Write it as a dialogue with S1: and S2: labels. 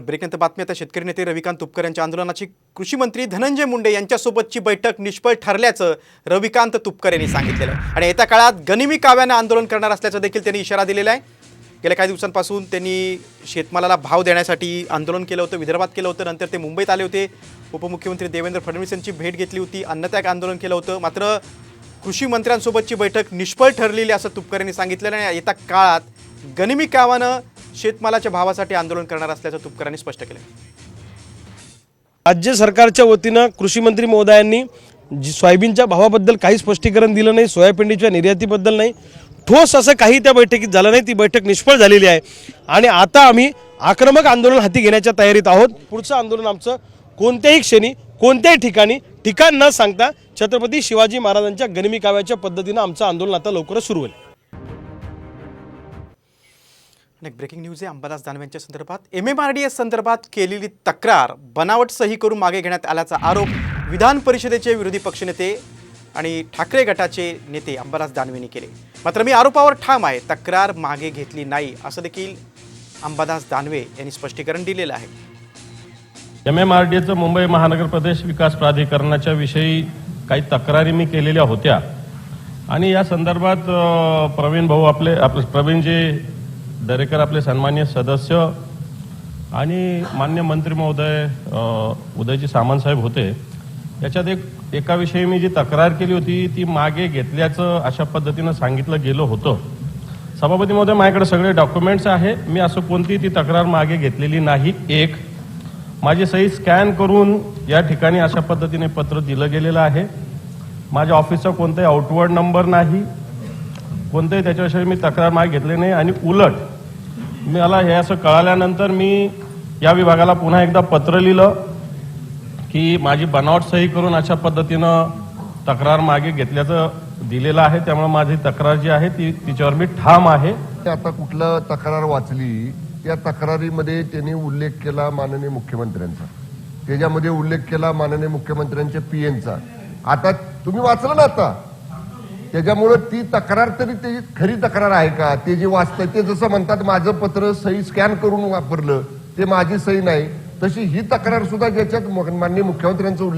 S1: ब्रेकनंतर बातमी आता शेतकरी नेते रविकांत तुपकर यांच्या आंदोलनाची. कृषी मंत्री धनंजय मुंडे यांच्यासोबतची बैठक निष्फळ ठरल्याचं रविकांत तुपकर यांनी सांगितलेलं आहे. आणि येत्या काळात गनिमी काव्यानं आंदोलन करणार असल्याचं देखील त्यांनी इशारा दिलेला आहे. गेल्या काही दिवसांपासून त्यांनी शेतमालाला भाव देण्यासाठी आंदोलन केलं होतं विदर्भात केलं होतं नंतर ते मुंबईत आले होते. उपमुख्यमंत्री देवेंद्र फडणवीस यांची भेट घेतली होती अन्नत्याग आंदोलन केलं होतं. मात्र कृषी मंत्र्यांसोबतची बैठक निष्फळ ठरलेली असं तुपकर यांनी सांगितलेलं आणि येत्या काळात गनिमी कावानं शेतमालाच्या भावासाठी आंदोलन करणार असल्याचं तुपकरांनी स्पष्ट केलं.
S2: राज्य सरकारच्या वतीनं कृषी मंत्री महोदयांनी जी सोयाबीनच्या भावाबद्दल काही स्पष्टीकरण दिलं नाही सोयाबीनच्या निर्यातीबद्दल नाही ठोस असं काही त्या बैठकीत झालं नाही ती बैठक निष्फळ झालेली आहे. आणि आता आम्ही आक्रमक आंदोलन हाती घेण्याच्या तयारीत आहोत. पुढचं आंदोलन आमचं कोणत्याही क्षणी कोणत्याही ठिकाणी ठिकाण न सांगता छत्रपती शिवाजी महाराजांच्या गनिमी काव्याच्या पद्धतीनं आमचं आंदोलन आता लवकरच सुरू होईल.
S1: एक ब्रेकिंग न्यूज आहे. अंबादास दानवेंच्या संदर्भात M M R D S संदर्भात केलेली तक्रार बनावट सही करून मागे घेण्यात आल्याचा आरोप विधान परिषदेचे विरोधी पक्षनेते आणि ठाकरे गटाचे नेते अंबादास दानवेंनी केले. मात्र मी आरोपावर ठाम आहे. तक्रार मागे घेतली नाही असं देखील अंबादास दानवे यांनी स्पष्टीकरण दिलेलं आहे.
S3: एम एम आर डी एचं मुंबई महानगर प्रदेश विकास प्राधिकरणाच्या विषयी काही तक्रारी मी केलेल्या होत्या. आणि या संदर्भात प्रवीण भाऊ आपले आपले प्रवीणजी दरेकर आपले सन्मान्य सदस्य आणि मान्य मंत्री महोदय उदयजी सामंतसाहेब होते. याच्यात एक एकाविषयी मी जी तक्रार केली होती ती मागे घेतल्याचं अशा पद्धतीनं सांगितलं गेलं होतं. सभापती महोदय माझ्याकडे सगळे डॉक्युमेंट्स आहे. मी असं कोणती ती तक्रार मागे घेतलेली नाही. एक माझी सही स्कॅन करून या ठिकाणी अशा पद्धतीने पत्र दिलं गेलेलं आहे. माझ्या ऑफिसचा कोणताही आउटवर्ड नंबर नाही. कोणतंही त्याच्याविषयी मी तक्रार मागे घेतली नाही आणि उलट मला हे असं कळाल्यानंतर मी या विभागाला पुन्हा एकदा पत्र लिहिलं की माझी बनावट सही करून अशा पद्धतीनं तक्रार मागे घेतल्याचं दिलेलं आहे. त्यामुळे माझी तक्रार जी आहे ती तिच्यावर मी ठाम आहे.
S4: ते आता कुठलं तक्रार वाचली त्या तक्रारीमध्ये त्यांनी उल्लेख केला माननीय मुख्यमंत्र्यांचा. त्याच्यामध्ये उल्लेख केला माननीय मुख्यमंत्र्यांच्या पीएनचा आता तुम्ही वाचलं ना आता? त्याच्यामुळं ती तक्रार तरी त्याची खरी तक्रार आहे का? ते जे वाचतंय ते जसं म्हणतात माझं पत्र सही स्कॅन करून वापरलं ते माझी सही नाही. तशी ही तक्रार सुद्धा ज्याच्यात माननीय मुख्यमंत्र्यांचा उल्लेख